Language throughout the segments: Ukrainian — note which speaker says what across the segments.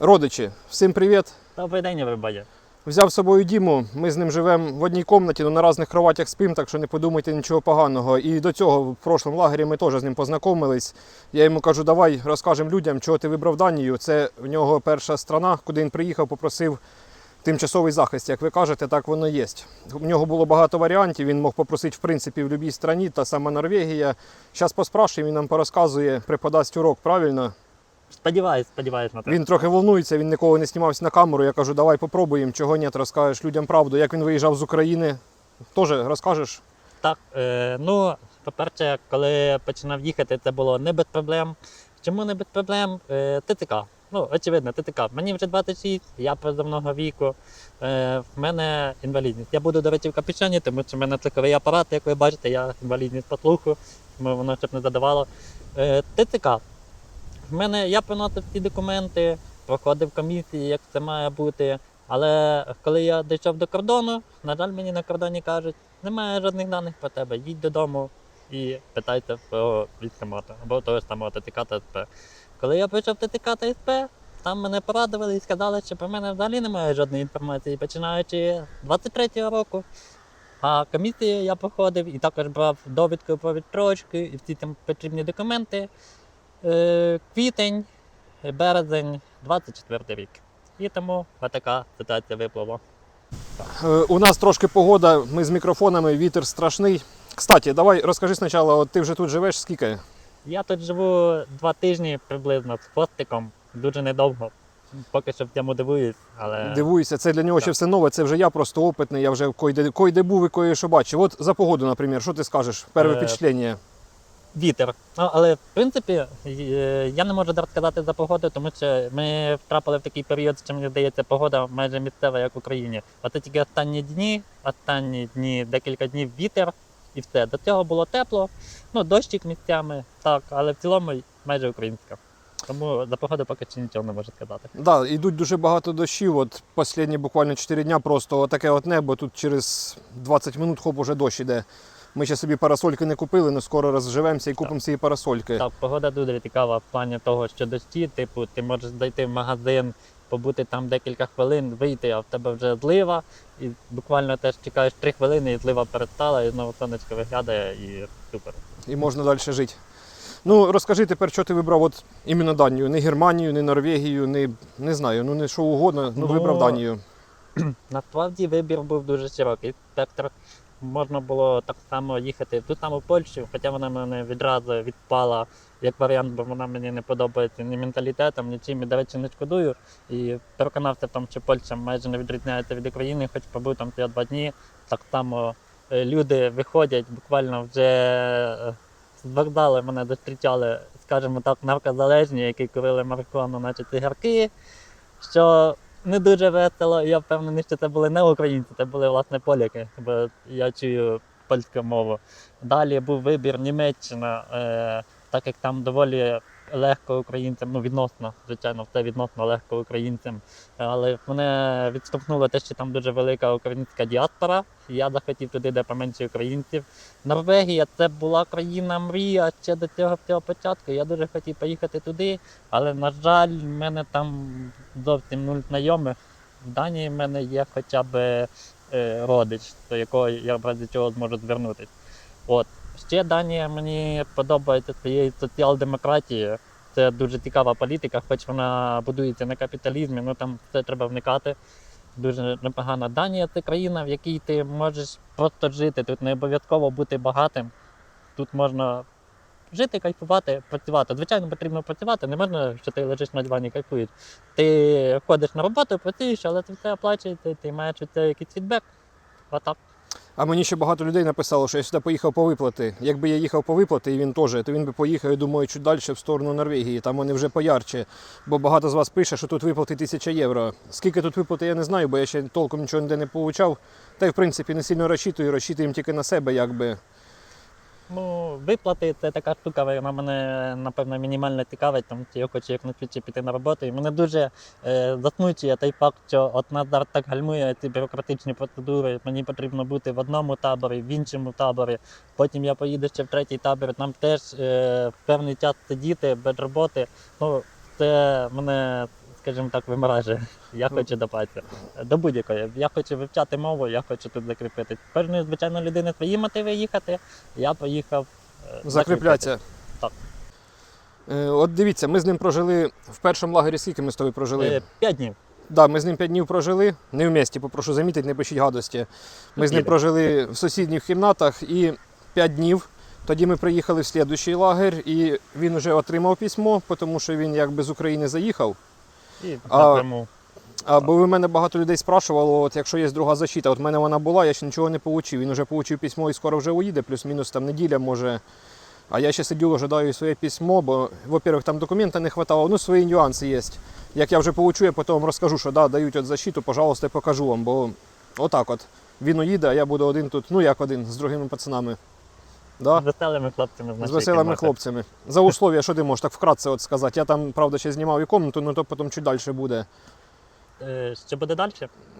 Speaker 1: Родичі, всім привіт!
Speaker 2: Добрий день, everybody.
Speaker 1: Взяв з собою Діму. Ми з ним живемо в одній кімнаті, але на різних кроватях спимо, так що не подумайте нічого поганого. І до цього в прошлому лагері ми теж з ним познайомились. Я йому кажу, давай розкажемо людям, чого ти вибрав Данію. Це в нього перша страна, куди він приїхав, попросив тимчасовий захист. Як ви кажете, так воно є. У нього було багато варіантів. Він мог попросити в принципі в будь-якій країні, та сама Норвегія. Зараз поспрашуємо, він нам порозказує, преподасть урок правильно.
Speaker 2: Сподіваюсь, сподіваюсь на те.
Speaker 1: Він трохи волнується, він ніколи не знімався на камеру. Я кажу, давай попробуємо, чого ні, розкажеш людям правду. Як він виїжджав з України, теж розкажеш.
Speaker 2: Так, е, ну, по-перше, коли починав їхати, це було не без проблем. Чому не без проблем? Е, ТЦК. Ну, очевидно, ТЦК. Мені вже 26, я позивного віку. Е, в мене інвалідність. Я буду, до речі, в капюшоні, тому що в мене цифровий апарат, як ви бачите, я інвалідність по слуху, воно щоб не задавало. Е, ТЦК. В мене я приносив ці документи, проходив комісії, як це має бути. Але коли я дійшов до кордону, на жаль, мені на кордоні кажуть, немає жодних даних про тебе, їдь додому і питайте про військомата або того ж самого ТТК та СП. Коли я прийшов ТТК та СП, там мене порадували і сказали, що про мене взагалі немає жодної інформації, починаючи з 23-го року. А комісії я проходив і також брав довідку про відстрочки і всі там потрібні документи. Е, Квітень, березень, 24 рік. І тому така ситуація випливла.
Speaker 1: Е, У нас трошки погода, ми з мікрофонами, вітер страшний. Кстати, давай розкажи спочатку, от ти вже тут живеш скільки?
Speaker 2: Я тут живу два тижні приблизно з хвостиком, дуже недовго. Поки що в цьому дивуюсь, але
Speaker 1: Дивуюся, це для нього ще все нове, це вже я просто опитний, я вже койде, койде був і кое що бачив. От за погоду, наприклад, що ти скажеш? Перше
Speaker 2: Е,
Speaker 1: впечатлення.
Speaker 2: Вітер. Ну, але в принципі е, я не можу зараз сказати за погоду, тому що ми втрапили в такий період, що мені здається, погода майже місцева, як в Україні. Оце тільки останні дні, останні дні, декілька днів вітер і все. До цього було тепло, ну дощик місцями, так, але в цілому майже українська. Тому за погоду поки що нічого не можу сказати.
Speaker 1: Да, йдуть дуже багато дощів. От останні буквально 4 дня просто таке от небо. Тут через 20 минут хоп уже дощ іде. Ми ще собі парасольки не купили, але скоро розживемося і купимо ці парасольки.
Speaker 2: Так, погода дуже цікава в плані того, що дощі, типу, ти можеш зайти в магазин, побути там декілька хвилин, вийти, а в тебе вже злива, і буквально теж чекаєш 3 хвилини, і злива перестала, і знову сонечко виглядає і супер.
Speaker 1: і можна далі жити. Ну, розкажи тепер, що ти вибрав от іменно Данію, не Германію, не Норвегію, не, не знаю, ну не що угодно, ну,
Speaker 2: Ну,
Speaker 1: вибрав Данію.
Speaker 2: Насправді вибір був дуже широкий спектр. Можна було так само їхати ту саму Польщу, хоча вона мене відразу відпала як варіант, бо вона мені не подобається ні менталітетом, ні чим. І, до речі, не шкодую. І переконався тому, що Польща майже не відрізняється від України, хоч побув там я два дні. Так само е, люди виходять, буквально вже е, з вокзалу мене зустрічали, скажімо так, наркозалежні, які курили марихуану, наче цигарки. Що не дуже весело. Я впевнений, що це були не українці, це були власне поляки, бо я чую польську мову. Далі був вибір Німеччина, е, так як там доволі легко українцям, ну відносно, звичайно, все відносно легко українцям. Але мене відштовхнуло те, що там дуже велика українська діаспора. Я захотів туди, де поменше українців. Норвегія це була країна мрія ще до цього всього початку. Я дуже хотів поїхати туди, але на жаль, в мене там зовсім нуль знайомих. В Данії в мене є хоча б е, родич, до якого я в разі чого зможу звернутися. От. Ще Данія мені подобається своєю соціал-демократією. Це дуже цікава політика, хоч вона будується на капіталізмі, ну там все треба вникати. Дуже непогано. Данія це країна, в якій ти можеш просто жити. Тут не обов'язково бути багатим. Тут можна жити, кайфувати, працювати. Звичайно, потрібно працювати, не можна, що ти лежиш на дивані кайфуєш. Ти ходиш на роботу, працюєш, але це все оплачується, ти маєш якийсь фідбек. Отак.
Speaker 1: А мені ще багато людей написало, що я сюди поїхав по виплати. Якби я їхав по виплати, і він теж, то він би поїхав, я думаю, чуть далі в сторону Норвегії. Там вони вже поярче. Бо багато з вас пише, що тут виплати 1000 євро. Скільки тут виплати, я не знаю, бо я ще толком нічого ніде не получав. Та й в принципі не сильно розчитую, розчитуємо тільки на себе, якби.
Speaker 2: Ну, виплати це така штука, вона мене, напевно, мінімально цікавить, тому що я хочу як якнайшвидше піти на роботу. І мене дуже е, засмучує той факт, що от нас так гальмує ці бюрократичні процедури. Мені потрібно бути в одному таборі, в іншому таборі. Потім я поїду ще в третій табір. Нам теж е, в певний час сидіти без роботи. Ну, це мене, скажімо так, виморажує. Я
Speaker 1: Ну.
Speaker 2: хочу до пальця. До будь-якої. Я хочу вивчати мову, я хочу тут закріпити. Кожної, звичайно, людини свої мотиви їхати. Я поїхав е,
Speaker 1: Закріплятися.
Speaker 2: Так.
Speaker 1: Е, От дивіться, ми з ним прожили в першому лагері, скільки ми з тобою прожили?
Speaker 2: Е, П'ять днів.
Speaker 1: Да, ми з ним 5 днів прожили. Не в місті, попрошу замітити, не пишіть гадості. Ми з ним прожили в сусідніх кімнатах і 5 днів. Тоді ми приїхали в слідуючий лагер, і він вже отримав письмо, тому що він якби з України заїхав.
Speaker 2: І напряму.
Speaker 1: А бо ви мене багато людей спрашувало, от якщо є друга защита, от в мене вона була, я ще нічого не отримав. Він вже отримав письмо і скоро вже уїде, плюс-мінус там неділя може. А я ще сидів, ожидаю своє письмо, бо, во-первых, там документа не хватало, ну свої нюанси є. Як я вже получу, я потім вам розкажу, що да, дають от защиту, пожалуйста, я покажу вам, бо отак от. Він уїде, а я буду один тут, ну як один, з другими пацанами. Да?
Speaker 2: З веселими хлопцями
Speaker 1: З веселими хлопцями. За условия, що ти можеш так вкратце от сказати. Я там, правда, ще знімав і комнату, ну то потім чуть далі буде.
Speaker 2: Е, Що буде далі?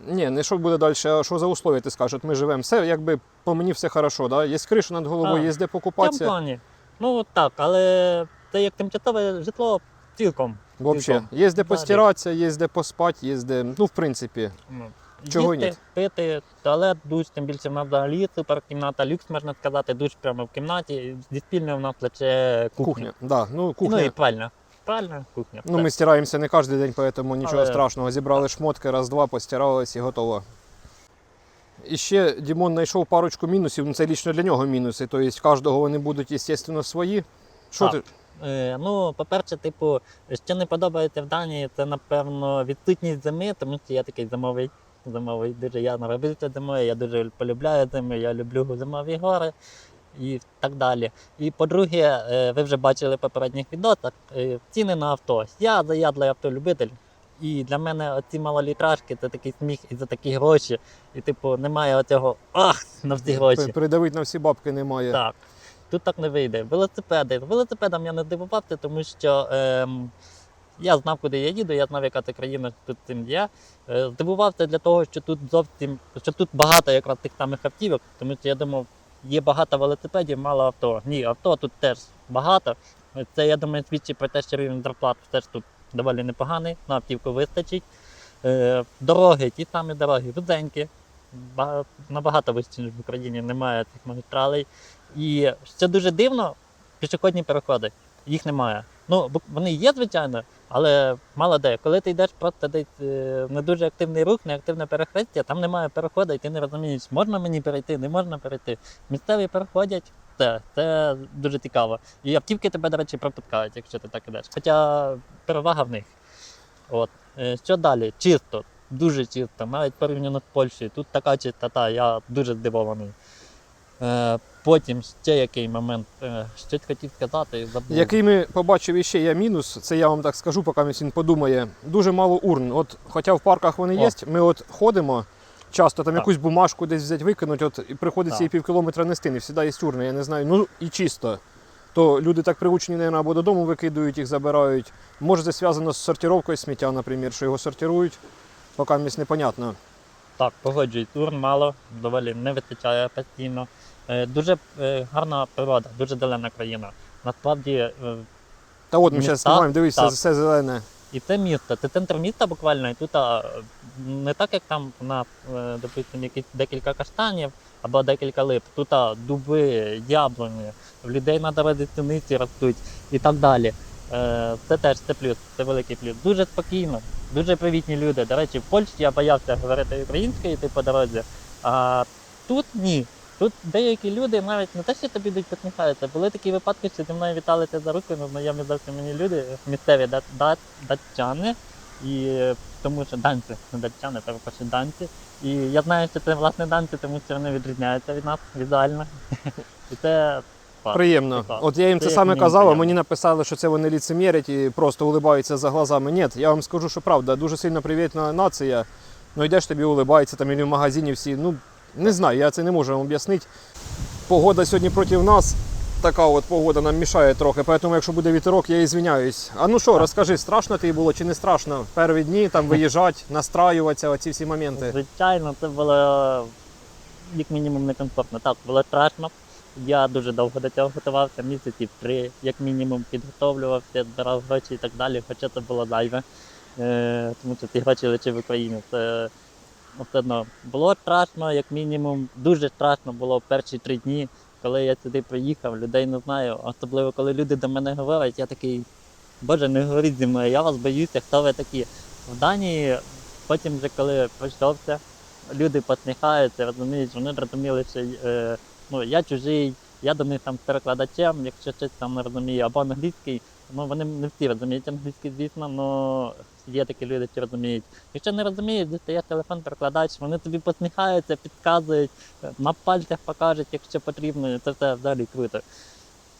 Speaker 1: Ні, не що буде далі, а що за условия ти скажеш. От ми живемо. Все, якби по мені все хорошо. Да? Є криша над головою, є де покупатися.
Speaker 2: В цьому плані. Ну так, але це як тимчасове житло цілком.
Speaker 1: Взагалі, є де постиратися, є де поспати, є де. Ну, в принципі.
Speaker 2: Ну,
Speaker 1: Чого
Speaker 2: їсти,
Speaker 1: ні?
Speaker 2: пити, туалет, душ, тим більше в нас взагалі суперкімната, люкс можна сказати, душ прямо в кімнаті. Зі спільною в нас лише кухня.
Speaker 1: Кухня. Да, ну, кухня.
Speaker 2: Ну і пральня. Пральня, кухня.
Speaker 1: Ну, ми стираємося не кожен день, тому нічого
Speaker 2: Але-
Speaker 1: страшного. Зібрали шмотки, раз-два, постирались і готово. І ще Дімон знайшов парочку мінусів, ну це лічно для нього мінуси. Тобто кожного вони будуть, звісно, свої. Що ти?
Speaker 2: Е, ну, по-перше, типу, що не подобається в Данії, це напевно відсутність зими, тому що я такий зимовий. Зимовий дуже я наробився зимою, я дуже полюбляю зиму, я люблю зимові гори і так далі. І по-друге, е, ви вже бачили в попередніх відосах е, ціни на авто. Я заядлий автолюбитель. І для мене оці малолітражки це такий сміх і за такі гроші. І, типу, немає оцього ах на всі гроші.
Speaker 1: Передавити на всі бабки немає.
Speaker 2: Так. Тут так не вийде. Велосипеди. Велосипедом я не здивувався, тому що ем, я знав, куди я їду, я знав, яка це країна тут цим є. Е, здивувався для того, що тут зовсім що тут багато якраз тих самих автівок, тому що я думав, є багато велосипедів, мало авто. Ні, авто тут теж багато. Це, я думаю, свідчить про те, що рівень зарплат теж тут доволі непоганий, на автівку вистачить. Е, дороги, ті самі дороги, вузенькі, набагато вище, ніж в Україні, немає цих магістралей. І що дуже дивно, пішохідні переходи. Їх немає. Ну, вони є, звичайно, але мало де. Коли ти йдеш просто десь е, не дуже активний рух, не активне перехрестя, там немає переходу, і ти не розумієш, можна мені перейти, не можна перейти. Місцеві переходять, це, це дуже цікаво. І автівки тебе, до речі, пропускають, якщо ти так ідеш. Хоча перевага в них. От. Е, Що далі? Чисто, дуже чисто, навіть порівняно з Польщею. Тут така чистота, я дуже здивований. Потім ще який момент, е, щось хотів сказати, забув.
Speaker 1: Який ми побачив іще є мінус, це я вам так скажу, поки він подумає. Дуже мало урн. От, хоча в парках вони
Speaker 2: О.
Speaker 1: є, ми от ходимо, часто там
Speaker 2: Так.
Speaker 1: якусь бумажку десь взяти, викинуть, от і приходиться і пів кілометра нести, не завжди є урни, я не знаю. Ну і чисто. То люди так приучені, наверное, або додому викидують, їх забирають. Може, це зв'язано з сортировкою сміття, наприклад, що його сортирують, поки мені непонятно.
Speaker 2: Так, погоджуюсь, урн мало, доволі не вистачає постійно. Е, Дуже е, гарна природа, дуже зелена країна. Насправді, е,
Speaker 1: Та от ми зараз знімаємо, дивись, це
Speaker 2: Так.
Speaker 1: все зелене.
Speaker 2: і це місто, це центр міста буквально, і тут а, не так, як там е, якісь декілька каштанів або декілька лип. Тут а, дуби, яблуні, в людей на дорозі суниці ростуть і так далі. Е, Це теж це плюс, це великий плюс. Дуже спокійно, дуже привітні люди. До речі, в Польщі я боявся говорити українською йти по дорозі, а тут ні. Тут деякі люди навіть не те, що тобі йдуть посміхаються. Були такі випадки, що зі мною віталися за руку, незнайомі зовсім мені люди, місцеві да- да- датчани, і тому що данці, не датчани, перепрошую, данці. І я знаю, що це власне данці, тому що вони відрізняються від нас візуально. І це.
Speaker 1: Приємно. От я їм
Speaker 2: Це
Speaker 1: це саме казав, а мені написали, що це вони ліцемірять і просто улибаються за глазами. Ні, я вам скажу, що правда, дуже сильно привітна нація. Ну йдеш тобі улибається там і в магазині всі. Ну не знаю, я це не можу вам об'яснити. Погода сьогодні проти нас. Така от погода нам мішає трохи, тому якщо буде вітерок, я і звиняюсь. А ну що, розкажи, страшно тобі було чи не страшно? Перші дні там виїжджати, настраюватися, оці всі моменти.
Speaker 2: Звичайно, це було як мінімум некомфортно. Так, було страшно. Я дуже довго до цього готувався, місяців три, як мінімум, підготовлювався, збирав гроші і так далі, хоча це було зайве. Е, тому що ті гроші лечі в Україну. Це одно було страшно, як мінімум, дуже страшно було в перші три дні, коли я сюди приїхав, людей не знаю. Особливо коли люди до мене говорять, я такий, Боже, не говоріть зі мною, я вас боюся, хто ви такі. В Данії, потім вже коли пройшовся, люди посміхаються, розуміють, вони зрозуміли, що е, ну, я чужий, я до них там з перекладачем, якщо щось там не розумію, або англійський. Ну, вони не всі розуміють англійський, звісно, але є такі люди, які розуміють. Якщо не розуміють, дістає телефон, перекладач, вони тобі посміхаються, підказують, на пальцях покажуть, якщо потрібно, це все взагалі круто.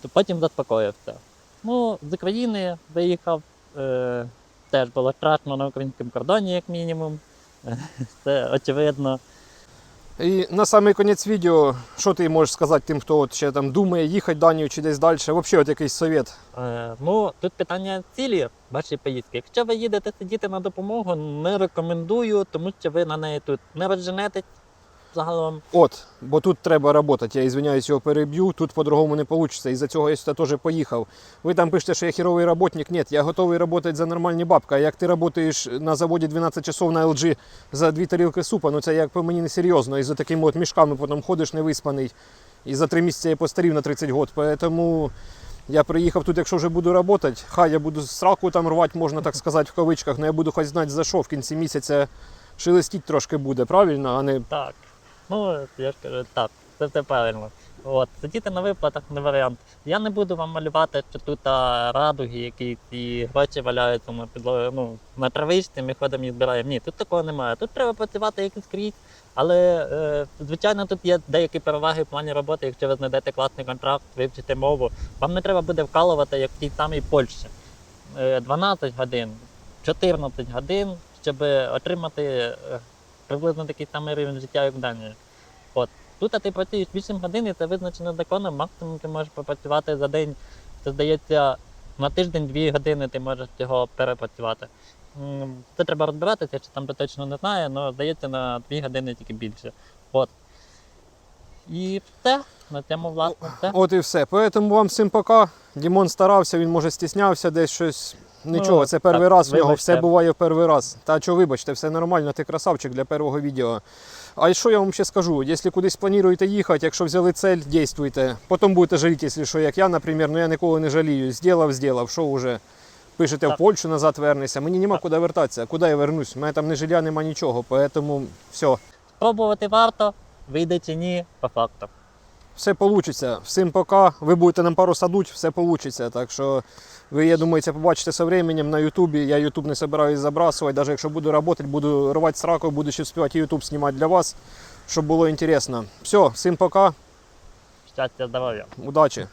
Speaker 2: То потім заспокоївся. Ну, з України виїхав, е, теж було страшно на українському кордоні, як мінімум. Це очевидно.
Speaker 1: І на самий кінець відео, що ти можеш сказати тим, хто от ще там думає їхати Данію чи десь далі? Взагалі, от якийсь совет.
Speaker 2: Е, ну, тут питання цілі вашої поїздки. Якщо ви їдете сидіти на допомогу, не рекомендую, тому що ви на неї тут не розженетесь загалом.
Speaker 1: От, бо тут треба працювати. Я ізвиняюсь, його переб'ю. Тут по-другому не вийде. Із-за цього я сюди теж поїхав. Ви там пишете, що я херовий роботник. Ні, я готовий працювати за нормальні бабки. А як ти працюєш на заводі 12 часов на LG за дві тарілки супа, ну це як по мені не серйозно. І за такими от мішками потім ходиш невиспаний. І за три місяці я постарів на 30 років. Тому я приїхав тут, якщо вже буду працювати, хай я буду сраку там рвати, можна так сказати, в кавичках, але я буду хоч знати за що в кінці місяця шелестіть трошки буде, правильно, а не
Speaker 2: Так. Ну, я ж кажу, так, це все правильно. От, сидіти на виплатах не варіант. Я не буду вам малювати, що тут а, радуги, які ці гроші валяються на підлогі, ну, на травичці, ми ходимо і збираємо. Ні, тут такого немає. Тут треба працювати як і скрізь. Але, е, звичайно, тут є деякі переваги в плані роботи, якщо ви знайдете класний контракт, вивчите мову. Вам не треба буде вкалувати, як в тій самій Польщі. Е, 12 годин, 14 годин, щоб отримати е, приблизно такий самий рівень життя, як в Данії. От. Тут ти працюєш 8 годин, і це визначено законом. Максимум ти можеш попрацювати за день. Це здається, на тиждень 2 години ти можеш цього перепрацювати. Це треба розбиратися, чи там точно не знаю, але здається на 2 години тільки більше. От. І все. На цьому власне все.
Speaker 1: От і все. Поэтому вам всім пока. Дімон старався, він може стіснявся десь щось. Нічого,
Speaker 2: Ну,
Speaker 1: це перший раз в нього, все буває в перший раз. Та що, вибачте, все нормально, ти красавчик для першого відео. А що я вам ще скажу? Якщо кудись плануєте їхати, якщо взяли цель, дійствуйте. Потім будете жаліти, якщо що, як я, наприклад, ну я ніколи не жалію. Зділав, зділав, що вже. Пишете в Польщу назад вернешся. Мені нема куди вертатися. Куди я вернусь? У мене там ні жилья, нема нічого. Поэтому все.
Speaker 2: Спробувати варто, вийде чи ні, по факту.
Speaker 1: Все вийде. Всім пока. Ви будете нам пару садуть, все вийде. Так що ви, я думаю, це побачите з временем на Ютубі. Я Ютуб не збираюсь забрасувати. Навіть якщо буду працювати, буду рвати сраку, буду ще співати Ютуб знімати для вас, щоб було інтересно. Все, всім пока,
Speaker 2: Щастя, здоров'я.
Speaker 1: удачі.